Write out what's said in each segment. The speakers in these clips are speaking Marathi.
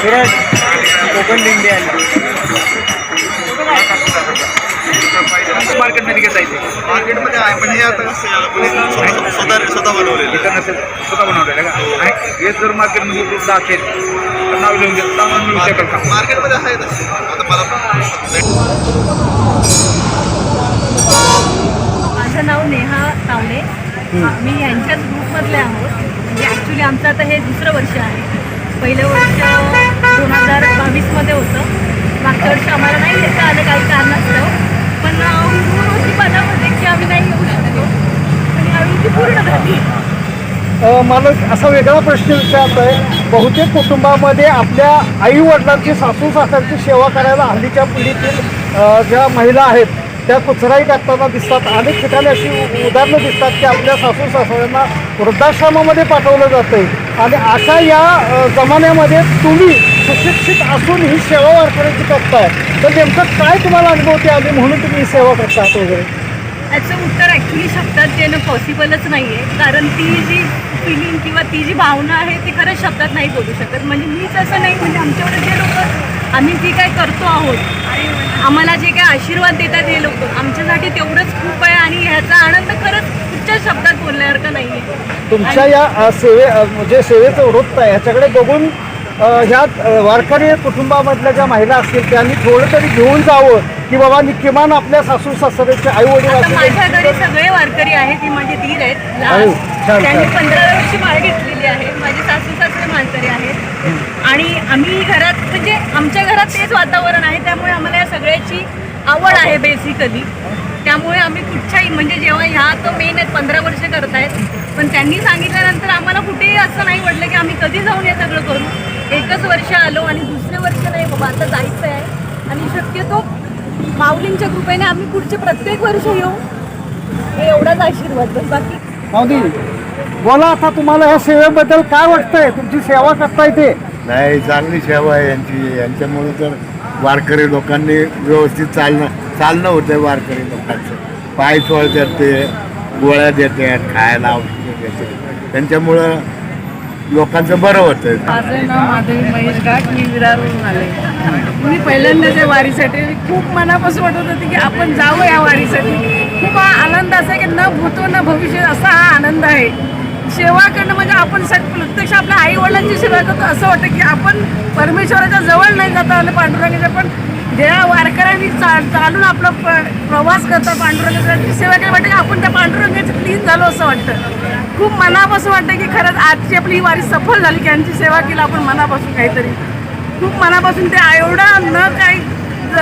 सुरज कोकण दिंडी आली मार्केटमध्ये आहे पण हे आता स्वतः स्वतः स्वतः बनवलेलं. इथं नसेल स्वतः बनवलेलं का? आणि हे जर मार्केटमध्ये उपलब्ध असेल तर नाव लिहून घेत मिळू शकेल का? मार्केटमध्ये आहे आता मला पण माझं नाव नेहा तावडे. मी यांच्याच ग्रुपमधले आहोत. म्हणजे ॲक्च्युली आमचं आता हे दुसरं वर्ष आहे. पहिलं वर्ष दोन हजार बावीसमध्ये होतं. मागच्या वर्षी आम्हाला नाही येता आलं काही कारणास्तव. पण की आम्ही नाही येऊ शकतो यावेळी ती पूर्ण झाली. मला असा वेगळा प्रश्न विचारत आहे बहुतेक कुटुंबामध्ये आपल्या आई वडिलांची सासू सासऱ्यांची सेवा करायला हल्लीच्या पिढीतील ज्या महिला आहेत त्या कुचराई टाकताना दिसतात. अनेक ठिकाणी अशी उदाहरणं दिसतात की आपल्या सासू सासऱ्यांना वृद्धाश्रमामध्ये पाठवलं जातं आणि अशा या जमान्यामध्ये तुम्ही सुशिक्षित असून ही सेवा वारकऱ्याची करताय. तर नेमकं काय तुम्हाला अनुभवते आली म्हणून तुम्ही ही सेवा करतात वगैरे? याचं उत्तर ॲक्च्युली शब्दात देणं पॉसिबलच नाही आहे कारण ती जी फिलिंग किंवा ती जी भावना आहे ती खरंच शब्दात नाही बोलू शकत. म्हणजे मीच असं नाही म्हणजे आमच्याकडे जे लोक आम्ही जे काय करतो आहोत आम्हाला जे काय आशीर्वाद देतात हे लोक आमच्यासाठी तेवढंच खूप आहे आणि ह्याचा आनंद खरंच कुठच्या शब्दात बोलण्यासारखं नाही आहे तुमच्या या अ, सेवे अ, म्हणजे सेवेचं वृत्त आहे ह्याच्याकडे बघून ह्या वारकरी कुटुंबामधल्या ज्या महिला असतील त्यांनी थोडं तरी घेऊन जावं की बाबा नि- किमान आपल्या सासू सासऱ्याचे आई वडील आता माझ्या घरी सगळे वारकरी आहेत ही माझे दीर आहेत. छान, त्यांनी. पंधरा वर्षी माळ घेतलेली आहे. माझे सासू सासरे माळकरी आहेत. आणि आम्ही घरात म्हणजे आमच्या घरात तेच वातावरण आहे त्यामुळे आम्हाला या सगळ्याची आवड आहे बेसिकली त्यामुळे आम्ही कुठच्याही म्हणजे जेव्हा ह्या तो मेन आहेत पंधरा वर्ष करतायत पण त्यांनी सांगितल्यानंतर आम्हाला कुठेही असं नाही वाटलं की आम्ही कधी जाऊन हे सगळं करू. एकच वर्ष आलो आणि दुसरे वर्ष नाही बाबा आता जायचं आहे आणि शक्यतो माऊलींच्या कृपेने आम्ही पुढचे प्रत्येक वर्ष येऊ. हे एवढाच आशीर्वाद बस बाकी माऊली बोला आता तुम्हाला या सेवेबद्दल काय वाटतंय? तुमची सेवा करता येते. नाही चांगली सेवा आहे यांची. यांच्यामुळे तर वारकरी लोकांनी व्यवस्थित चालणं चालणं होतं वारकरी लोकांचं. पाय चोळतात ते गोळ्या देतात खायला औषधं देतात. त्यांच्यामुळं लोकांचं बरं होतं माझं नाव माधवी महेश घाट मी विरारवरून आले. मी पहिल्यांदा त्या वारीसाठी खूप मनापासून वाटत होती की आपण जावं या वारीसाठी. खूप हा आनंद असा की न भूतो न भविष्य असा हा आनंद आहे. सेवा करणं म्हणजे आपण सग प्रत्यक्ष आपल्या आई वडिलांची सेवा करतो. असं वाटतं की आपण परमेश्वराच्या जवळ नाही जाता आलं पांडुरंगाच्या पण ज्या वारकऱ्यांनी चा चालून आपला प- प्रवास करतात पांडुरंगाची सेवा केली वाटतं की आपण त्या पांडुरंगाचं लीन झालो असं वाटतं. खूप मनापासून वाटतं की खरंच आजची आपली ही वारी सफल झाली की यांची सेवा केली आपण मनापासून काहीतरी. खूप मनापासून ते एवढा न काही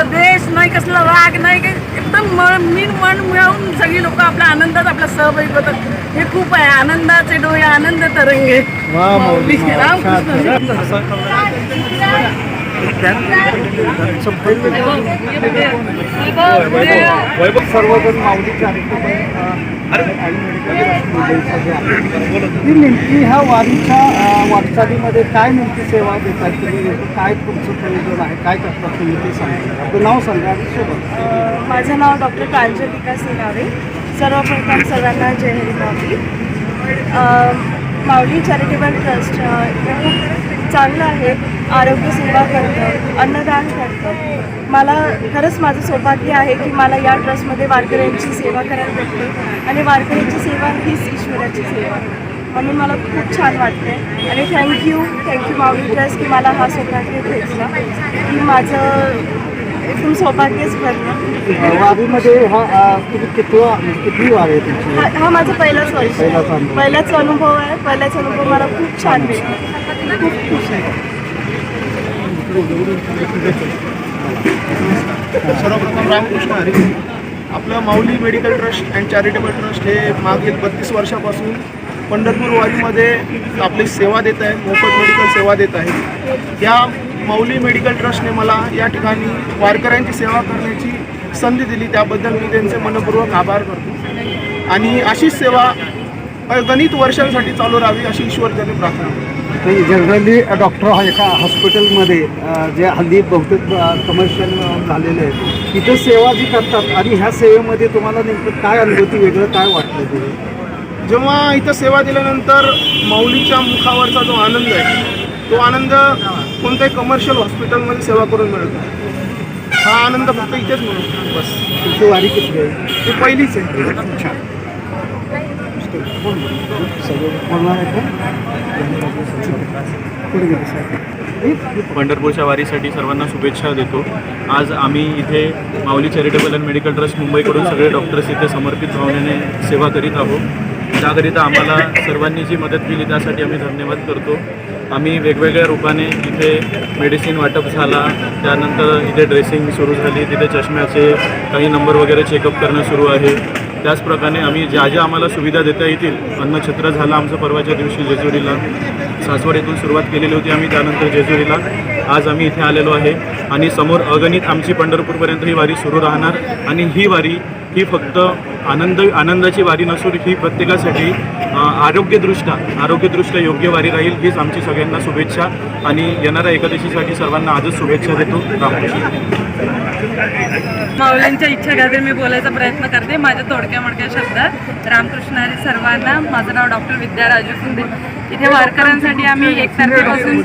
द्वेष नाही कसला राग नाही काही एकदम मन मीन मन मिळवून सगळी लोक आपल्या आनंदात आपला सहभागी होतात. हे खूप आहे आनंदाचे डोळे आनंद तरंगे. वा माऊली सर्वजण माऊलीच्या ही नेमकी ह्या वारीच्या वाटचालीमध्ये काय नेमकी सेवा देतात तुम्ही काय तुमचं प्रयोजन आहे काय करतात तुम्ही ते सांगा आपलं नाव सांगा आणि सोबत माझं नाव डॉक्टर कांजलिका सिनावे. सर्वप्रथम सर्वांना जय हरी माऊली माऊली चॅरिटेबल ट्रस्ट खूप चांगलं आहे. आरोग्यसेवा करतं अन्नदान करतं. मला खरंच माझं सौभाग्य आहे की मला या ट्रस्टमध्ये वारकऱ्यांची सेवा करायला भेटते आणि वारकऱ्यांची सेवा हीच ईश्वराची सेवा. म्हणून मला खूप छान वाटते आणि थँक्यू थँक्यू माऊली ट्रस्ट की मला हा सौभाग्य भेटला. की माझं एकदम सौभाग्यच अ, वारीमध्ये हा तुम्ही किती किती वारी आहे तुमची? हा हा माझा पहिलाच वर्ष पहिलाच अनुभव. पहिलाच अनुभव आहे. पहिलाच अनुभव मला खूप छान भेटला. खूप खुश आहे. सर्वप्रथम रामकृष्ण हरी. आपलं Mauli medical trust and charitable trust हे मागील बत्तीस वर्षापासून पंढरपूर वारीमध्ये आपली सेवा देत आहे मोफत मेडिकल सेवा देत आहे. या माऊली मेडिकल ट्रस्टने मला या ठिकाणी वारकऱ्यांची सेवा करण्याची संधी दिली. त्याबद्दल मी त्यांचे मनपूर्वक आभार करतो. आणि अशीच सेवा गणित वर्षांसाठी चालू राहावी अशी ईश्वरजनी प्रार्थना नाही जनरली डॉक्टर हा एका हॉस्पिटलमध्ये जे हल्ली बहुतेक कमर्शियल झालेले आहेत तिथं सेवा जी करतात आणि ह्या सेवेमध्ये तुम्हाला नेमकं काय अनुभूती वेगळं काय वाटलं ते? जेव्हा इथं सेवा दिल्यानंतर माऊलीच्या मुखावरचा जो आनंद आहे तो आनंद कोणत्याही कमर्शियल हॉस्पिटलमध्ये सेवा करून मिळत. हा आनंद फक्त इथेच मिळतो. बस. तुमची वारी किती आहे? ही पहिलीच आहे. छान. पंढरपूरच्या वारीसाठी सर्वांना शुभेच्छा देतो. आज आम्ही इथे Mauli charitable and medical trust मुंबईकडून सगळे डॉक्टर्स इथे समर्पित भावनेने सेवा करीत आहोत. त्याकरिता आम्हाला सर्वांनी जी मदत केली त्यासाठी आम्ही धन्यवाद करतो. आम्ही वेगवेगळ्या रूपाने इथे मेडिसिन वाटप झाला. त्यानंतर इथे ड्रेसिंग सुरू झाली. तिथे चष्म्याचे काही नंबर वगैरे चेकअप करणं सुरू आहे. त्याचप्रकारे आम्ही ज्या ज्या आम्हाला सुविधा देता येतील अन्नछत्र झालं आमचं परवाच्या दिवशी जेजुरीला. सासवड येथून सुरुवात केलेली होती आम्ही त्यानंतर जेजुरीला. आज आम्ही इथे आलेलो आहे आणि समोर अगणित आमची पंढरपूरपर्यंत ही वारी सुरू राहणार आणि ही वारी ही फक्त आनंद आनंदाची वारी नसून ही प्रत्येकासाठी आरोग्यदृष्ट्या आरोग्यदृष्ट्या योग्य वारी राहील हीच आमची सगळ्यांना शुभेच्छा आणि येणाऱ्या एकादशीसाठी सर्वांना आजच शुभेच्छा देतो. रामकृष्ण माऊलींच्या इच्छा खातीर मी बोलायचा प्रयत्न करते. माझ्या थोडक्या मोडक्या शब्दात रामकृष्ण हरी सर्वांना माझं नाव डॉक्टर विद्या राजू शिंदे. इथे वारकऱ्यांसाठी आम्ही एक तारखेपासून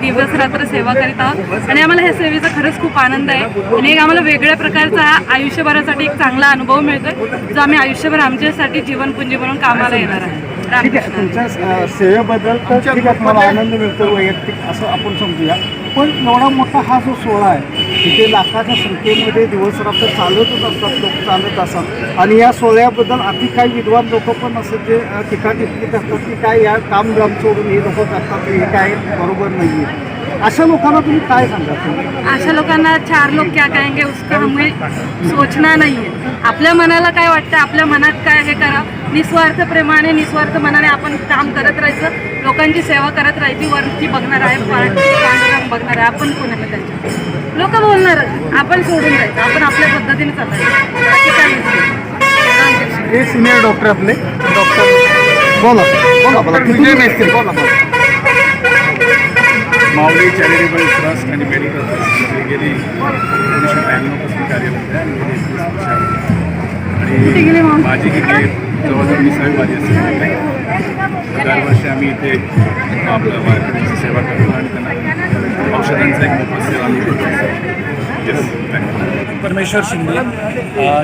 दिवस रात्र सेवा करीत आहोत. आणि आम्हाला ह्या सेवेचा खरंच खूप आनंद आहे. आणि एक आम्हाला वेगळ्या प्रकारचा हा आयुष्यभरासाठी एक चांगला अनुभव मिळतोय जो आम्ही आयुष्यभर आमच्यासाठी जीवनपुंजी म्हणून कामाला येणार आहे. तुमच्या सेवेबद्दल आनंद मिळतो वैयक्तिक असं आपण समजूया. पण एवढा मोठा हा जो सोहळा आहे तिथे लाखाच्या संख्येमध्ये दिवस रात्र चालतच असतात लोक चालत असतात. आणि या सोहळ्याबद्दल अति काही विद्वान लोक पण असं जे अ, टीका टिप्पणी करतात की काय या काम ग्राम सोडून हे लोक करतात हे काय बरोबर नाही आहे अशा लोकांना तुम्ही काय सांगा? अशा लोकांना चार लोक क्या कहेंगे उसका हमें सोचना नाही आपल्या मनाला काय वाटतं आपल्या मनात काय हे करा. निस्वार्थ प्रेमाने निस्वार्थ मनाने आपण काम करत राहायचं. लोकांची सेवा करत राहायची वरती बघणार आहे पांडुरंग बघणार आहे. आपण कोणाला त्यांच्या लोक बोलणार आपण सोडून राहायचं आपण आपल्या पद्धतीने चालायचं. हे सिनियर डॉक्टर आपले. डॉक्टर. बोला. बोला बोला. विजय मेस्त्री बोला बोला. माऊली चॅरिटेबल ट्रस्ट आणि मेडिकल ट्रस्ट गेली एकोणीसशे त्र्याण्णवपासून कार्यरत आहे. आणि माझी गेली जवळजवळ विसावी वारी असेल दरवर्षी आम्ही इथे आपलं वारकऱ्यांची सेवा करतो आणि त्यांना औषधांचा एक मोफत सेवा आम्ही परमेश्वर शिंदे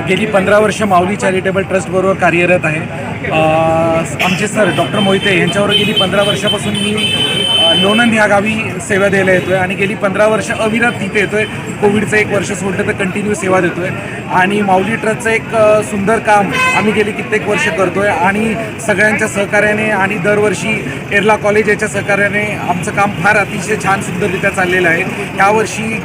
गेली पंधरा वर्ष माऊली चॅरिटेबल ट्रस्टबरोबर कार्यरत आहे. आमचे सर डॉक्टर मोहिते यांच्यावर गेली पंधरा वर्षापासून मी लोणंद या गावी सेवा द्यायला येतो आहे आणि गेली पंधरा वर्ष अविरत तिथे येतो आहे कोविडचं एक वर्ष सोडलं तर कंटिन्यू सेवा देतो आहे आणि माऊली ट्रस्टचं एक सुंदर काम आम्ही गेली कित्येक वर्ष करतो आहे आणि सगळ्यांच्या सहकार्याने आणि दरवर्षी एरला कॉलेज याच्या सहकार्याने आमचं काम फार अतिशय छान सुंदररित्या चाललेलं आहे. यावर्षी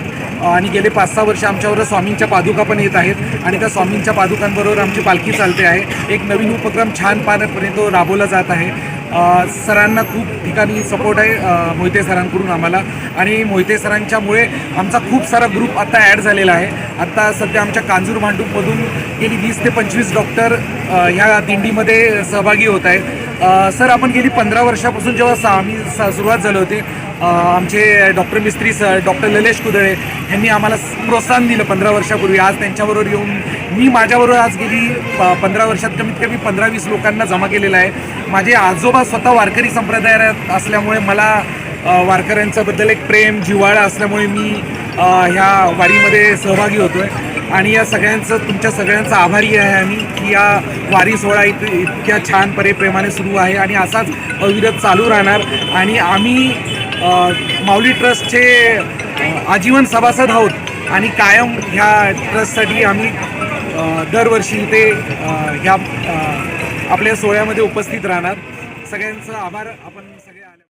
आणि गेले पाच सहा वर्ष आमच्यावर स्वामींच्या पादुका पण येत आहेत आणि त्या स्वामींच्या पादुकांबरोबर आमची पालखी चालते आहे. एक नवीन उपक्रम छान पाण्यापर्यंत राबवला जात आहे. सरांना खूप ठिकाणी सपोर्ट आहे मोहिते सरांकडून आम्हाला. आणि मोहिते सरांच्यामुळे आमचा खूप सारा ग्रुप आता ॲड झालेला आहे. आत्ता सध्या आमच्या कांजूर भांडूपमधून गेली वीस ते पंचवीस डॉक्टर ह्या दिंडीमध्ये सहभागी होत आहेत. सर आपण गेली पंधरा वर्षापासून जेव्हा सा आम्ही सुरुवात झाली होते आमचे doctor Mistry sir doctor Lalesh Kudale यांनी आम्हाला प्रोत्साहन दिलं पंधरा वर्षापूर्वी. आज त्यांच्याबरोबर येऊन मी माझ्याबरोबर आज गेली प- पंधरा वर्षात कमीत कमी पंधरा वीस लोकांना जमा केलेला आहे. माझे आजोबा स्वतः वारकरी संप्रदायात असल्यामुळे मला वारकऱ्यांच्याबद्दल एक प्रेम जिव्हाळा असल्यामुळे मी ह्या वारीमध्ये सहभागी होतो आहे आणि या सगळ्यांचं तुमच्या सगळ्यांचा आभारी आहे आम्ही की या वारी सोहळा इत इतक्या छान परे प्रेमाने सुरू आहे आणि असाच अविरत चालू राहणार. आणि आम्ही माऊली ट्रस्टचे आजीवन सभासद आहोत. आणि कायम ह्या ट्रस्टसाठी आम्ही दरवर्षी ते ह्या आपल्या सोहळ्यामध्ये उपस्थित राहणार. सगळ्यांचं आभार आपण